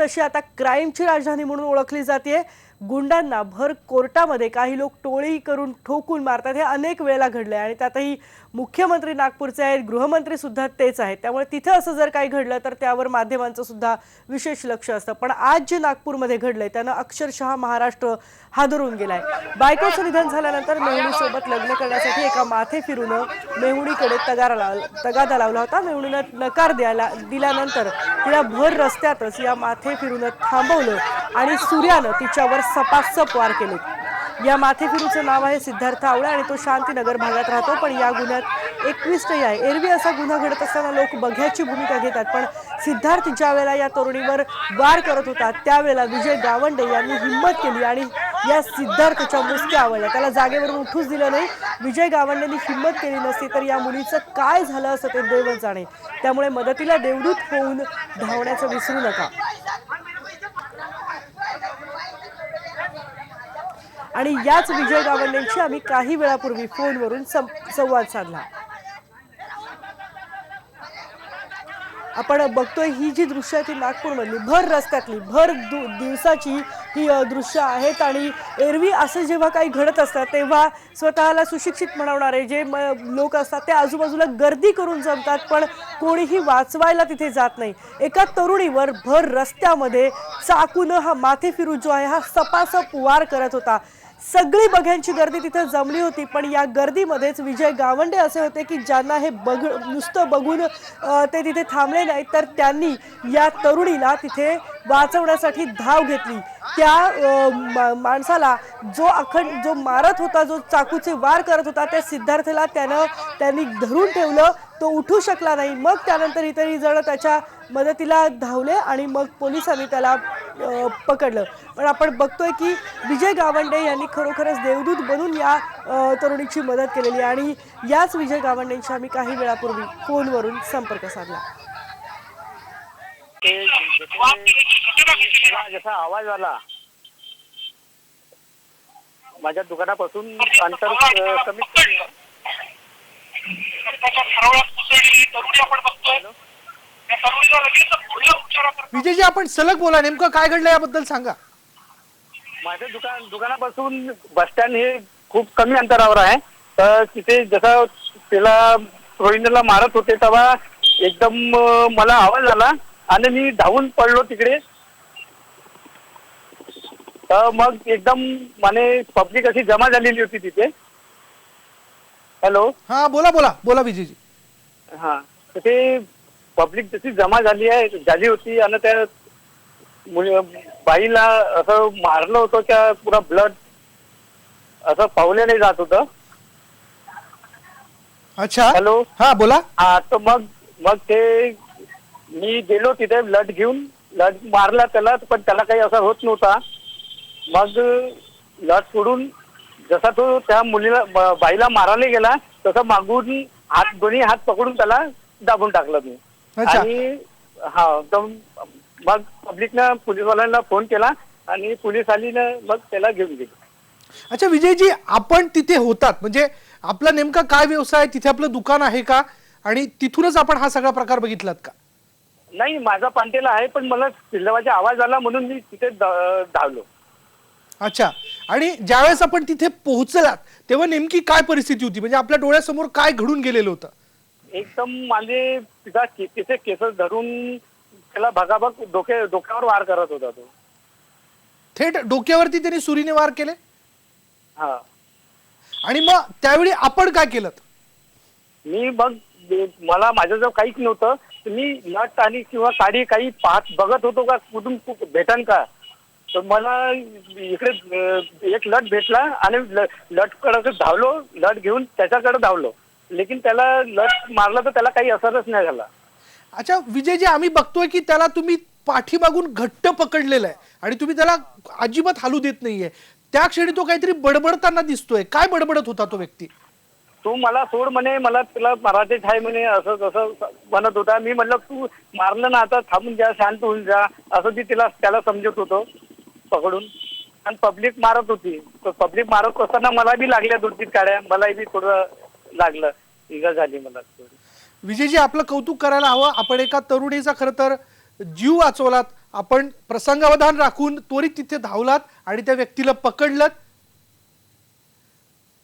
तशी आता क्राईमची राजधानी म्हणून ओळखली जाते गुंडांना भर कोर्टामध्ये काही लोक टोळी करून ठोकून मारतात. हे अनेक वेळेला घडले आणि त्यातही मुख्यमंत्री नागपूरचे आहेत गृहमंत्री सुद्धा तेच आहेत. त्यामुळे तिथं असं जर काही घडलं तर त्यावर माध्यमांचं सुद्धा विशेष लक्ष असतं. पण आज जे नागपूरमध्ये घडलंय त्यानं अक्षरशः महाराष्ट्र हादरून गेलाय. बायकोचं निधन झाल्यानंतर मेहुणीसोबत लग्न करण्यासाठी एका माथे फिरून मेहुणीकडे तगारा लाव तगादा लावला होता. मेहुणीनं नकार द्यायला दिल्यानंतर तिला भर रस्त्यातच या माथे फिरून थांबवलं. आणि सूर्यानं तिच्यावर सपासप वार केले. या माथेफिरूचं नाव आहे सिद्धार्थ आवळे आणि तो शांतीनगर भागात राहतो. पण या गुन्ह्यात एकवीस आहे. एरवी असा गुन्हा घडत असताना लोक बघ्याची भूमिका घेतात पण सिद्धार्थ ज्या वेळेला या तरुणीवर वार करत होता त्यावेळेला विजय गावंडे यांनी हिंमत केली आणि या सिद्धार्थच्या मुसक्या आवडल्या. त्याला जागेवरून उठूच दिलं नाही. विजय गावंडेंनी हिंमत केली नसती तर या मुलीचं काय झालं असं ते देवच जाणे. त्यामुळे मदतीला देवदूत होऊन धावण्याचं विसरू नका. आणि याच विजय गावंडेंशी आम्ही काही वेळापूर्वी फोनवरून सं- संवाद साधला. आपण बघतोय ही जी दृश्य आहे ती नागपूरमधली. भर रस्त्यातली भर दु- दिवसाची ही दृश्य आहेत आणि एरवी असं जेव्हा काही घडत असतात तेव्हा स्वतःला सुशिक्षित म्हणवणारे जे म- लोक असतात ते आजूबाजूला गर्दी करून जमतात पण कोणीही वाचवायला तिथे जात नाही. एका तरुणीवर भर रस्त्यामध्ये चाकून हा माथे फिरू जो आहे हा सपासप वार करत होता. सगळी बघ्यांची गर्दी तिथे जमली होती पण या गर्दीमध्येच विजय गावंडे असे होते की ज्यांना हे बघ नुसतं बघून ते तिथे थांबले नाहीत तर त्यांनी या तरुणीला तिथे वाचवण्यासाठी धाव घेतली. त्या मा- माणसाला जो अखंड जो मारत होता जो चाकूचे वार करत होता त्या सिद्धार्थला त्यानं त्यांनी धरून ठेवलं तो उठू शकला नाही. मग त्यानंतर इतरही जण त्याच्या मदतीला धावले आणि मग पोलिसांनी त्याला पकडलं. पण आपण बघतोय की विजय गावंडे यांनी खरोखरच देवदूत बनून या तरुणीची मदत केलेली आहे. आणि याच विजय गावंडेंशी आम्ही काही वेळापूर्वी फोनवरून संपर्क साधला. जसे आवाज आला माझ्या दुकानापासून अंतर कमीत कमी विजयजी आपण सलग बोला नेमकं काय घडलं याबद्दल सांगा. माझ्या दुकान दुकानापासून बस स्टँड हे खूप कमी अंतरावर आहे. तर तिथे जसं त्याला रोहिणीला मारत होते तेव्हा एकदम मला आवाज आला आणि मी धावून पडलो तिकडे. तर मग एकदम माने पब्लिक अशी जमा झालेली होती तिथे. हॅलो हा बोला बोला बोला विजयजी. हा तर ते पब्लिक जशी जमा झाली आहे झाली होती आणि त्या बाईला असं मारलं होतं त्या पुरा ब्लड असं पावले नाही जात होतं. अच्छा. हॅलो. हा बोला. हा तर मग मग ते मी गेलो तिथे ब्लड घेऊन. ब्लड मारला त्याला पण त्याला काही असं होत नव्हता. मग लट सोडून जसा तो त्या मुलीला बाईला मारायला गेला तसं मागून हात दोन्ही हात पकडून त्याला दाबून टाकलं मी. आणि हा तर मग पब्लिकनं पोलीसवाल्यांना फोन केला आणि पोलीस आली ना मग त्याला घेऊन गेली. अच्छा विजयजी आपण तिथे होतात. म्हणजे आपला नेमका काय व्यवसाय? तिथे आपलं दुकान आहे का? आणि तिथूनच आपण हा सगळा प्रकार बघितलात का? नाही माझा पांटेला आहे पण मला चिल्लवाचा आवाज आला म्हणून मी तिथे ध- धावलो. अच्छा. आणि ज्यावेळेस आपण तिथे पोहोचलात तेव्हा नेमकी काय परिस्थिती होती? म्हणजे आपल्या डोळ्यासमोर काय घडून गेलेलं होतं? एकदम म्हणजे तिचा के- तिचे केस धरून त्याला भगाभग डोके डोक्यावर वार करत होता तो. थेट डोक्यावरती त्यांनी सुरीने वार केले? हा. आणि मग त्यावेळी आपण काय केलं? मी मग मला माझ्याजवळ काहीच नव्हतं. तर मी नट आणि किंवा साडी काही पाहत बघत होतो का? कुठून कु- भेटन का? तर मला इकडे अं, एक लट भेटला आणि लटकडे धावलो लट घेऊन त्याच्याकडे धावलो. लेकिन त्याला लट मारला तर त्याला काही असरच नाही झाला. अच्छा विजयजी आम्ही बघतोय की त्याला तुम्ही पाठीमागून घट्ट पकडलेलं आहे आणि तुम्ही त्याला अजिबात हालू देत नाहीये. त्या क्षणी तो काहीतरी बडबडताना दिसतोय. काय बडबडत होता तो व्यक्ती? तू मला सोड म्हणे मला तुला मराठीत आहे म्हणे असं तसं म्हणत होता. मी म्हटलं तू मारलं ना आता थांबून जा शांत होऊन जा. असं ती तिला त्याला समजत होतो पकडून. आणि पब्लिक मारत होती. पब्लिक मारत असताना मला बी लागल्या दोन तीन काड्या. मलाही बी थोडं लागलं. इजा झाली मला. विजयजी आपलं कौतुक करायला हवं. आपण एका तरुणीचा खरं तर जीव वाचवलात. आपण प्रसंगावधान राखून त्वरित तिथे धावलात आणि त्या व्यक्तीला पकडलं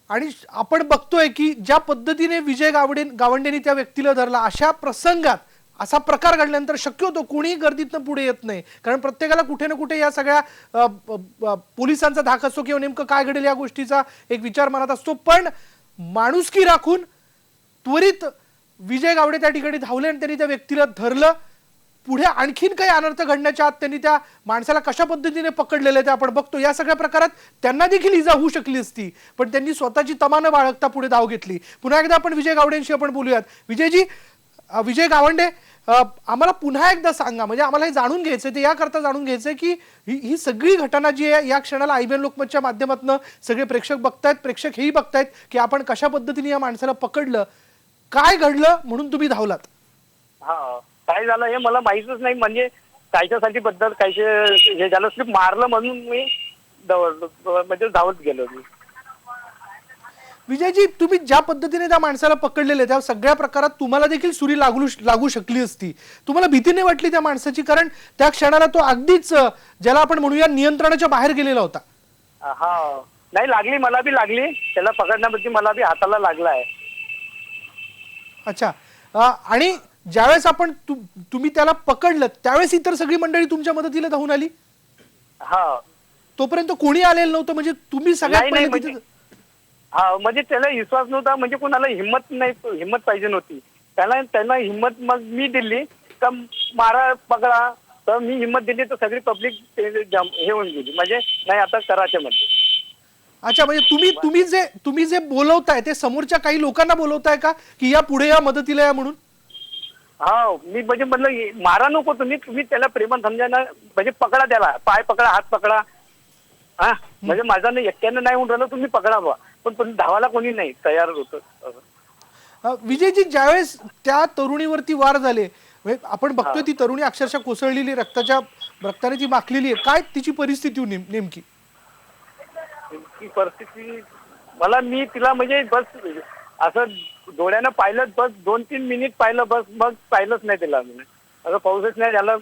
आणि आपण बघतोय की ज्या पद्धतीने विजय गावडे गावंडेंनी त्या व्यक्तीला धरला अशा प्रसंगात असा प्रकार घडल्यानंतर शक्य होतो कोणीही गर्दीतनं पुढे येत नाही. कारण प्रत्येकाला कुठे ना कुठे या सगळ्या पोलिसांचा धाक असतो किंवा नेमकं काय घडेल या गोष्टीचा एक विचार मनात असतो. पण माणुसकी राखून त्वरित विजय गावडे त्या ठिकाणी धावले आणि त्यांनी त्या व्यक्तीला धरलं. पुढे आणखीन काही अनर्थ घडण्याच्या आत त्यांनी त्या माणसाला कशा पद्धतीने पकडलेलं ते आपण बघतो. या सगळ्या प्रकारात त्यांना देखील इजा होऊ शकली असती. पण त्यांनी स्वतःची तमानं बाळगता पुढे धाव घेतली. पुन्हा एकदा आपण विजय गावडेंशी आपण बोलूयात. विजयजी विजय गावंडे आम्हाला पुन्हा एकदा सांगा म्हणजे आम्हाला हे जाणून घ्यायचं ते याकरता जाणून घ्यायचं की ही ही सगळी घटना जी आहे या क्षणाला आयबीएन लोकमतच्या माध्यमातून सगळे प्रेक्षक बघतायत प्रेक्षक हेही बघतायत की आपण कशा पद्धतीने या माणसाला पकडलं काय घडलं म्हणून तुम्ही धावलात? हा काय झालं हे मला माहितच नाही म्हणजे कायच्यासाठी बद्दल कायचे हे झालं स्लिप मारलं म्हणून मी म्हणजे धावत गेलो मी. विजयजी तुम्ही ज्या पद्धतीने त्या माणसाला पकडलेले त्या सगळ्या प्रकारात तुम्हाला देखील सुरी लागू लागू शकली असती. तुम्हाला भीती नाही वाटली त्या माणसाची? कारण त्या क्षणाला तो अगदीच ज्याला आपण म्हणूया नियंत्रणाच्या बाहेर गेलेला होता. हा. नाही लागली मला बी लागली. त्याला पकडण्यामध्ये मला बी हाताला लागला आहे. अच्छा. आणि ज्यावेळेस आपण तु- तुम्ही त्याला पकडलं त्यावेळेस इतर सगळी मंडळी तुमच्या मदतीला धावून आली? हा. तोपर्यंत कोणी आलेलं नव्हतं? म्हणजे तुम्ही सगळ्यात हा म्हणजे त्याला विश्वास नव्हता म्हणजे कोणाला हिंमत नाही हिंमत पाहिजे नव्हती. त्याला त्यांना हिंमत मग मी दिली तर मारा पकडा. तर मी हिंमत दिली तर सगळी पब्लिक हे होऊन गेली. म्हणजे नाही आता कराच्या मध्ये अच्छा म्हणजे तुम्ही तुम्ही जे तुम्ही जे बोलवताय ते समोरच्या काही लोकांना बोलवताय का? की या पुढे या मदतीला या म्हणून? हा मी म्हणजे म्हणलं मारा नको तुम्ही तुम्ही त्याला प्रेमान समजायला म्हणजे पकडा त्याला. पाय पकडा हात पकडा. हा? म्हणजे माझा नाही एकट्यानं नाही होऊन राहिलं तुम्ही पकडा बा पण पण धावायला कोणी नाही तयार होत. विजयजी ज्यावेळेस त्या तरुणीवरती वार झाले म्हणजे आपण बघतोय ती तरुणी अक्षरशः कोसळलेली रक्ताच्या रक्ताने ती माखलेली आहे. काय तिची परिस्थिती नेम- नेमकी? ती परिस्थिती मला मी तिला म्हणजे बस असं डोळ्यानं पाहिलं बस दोन तीन मिनिट पाहिलं बस मग पाहिलंच नाही तिला. असं पाऊसच नाही झालं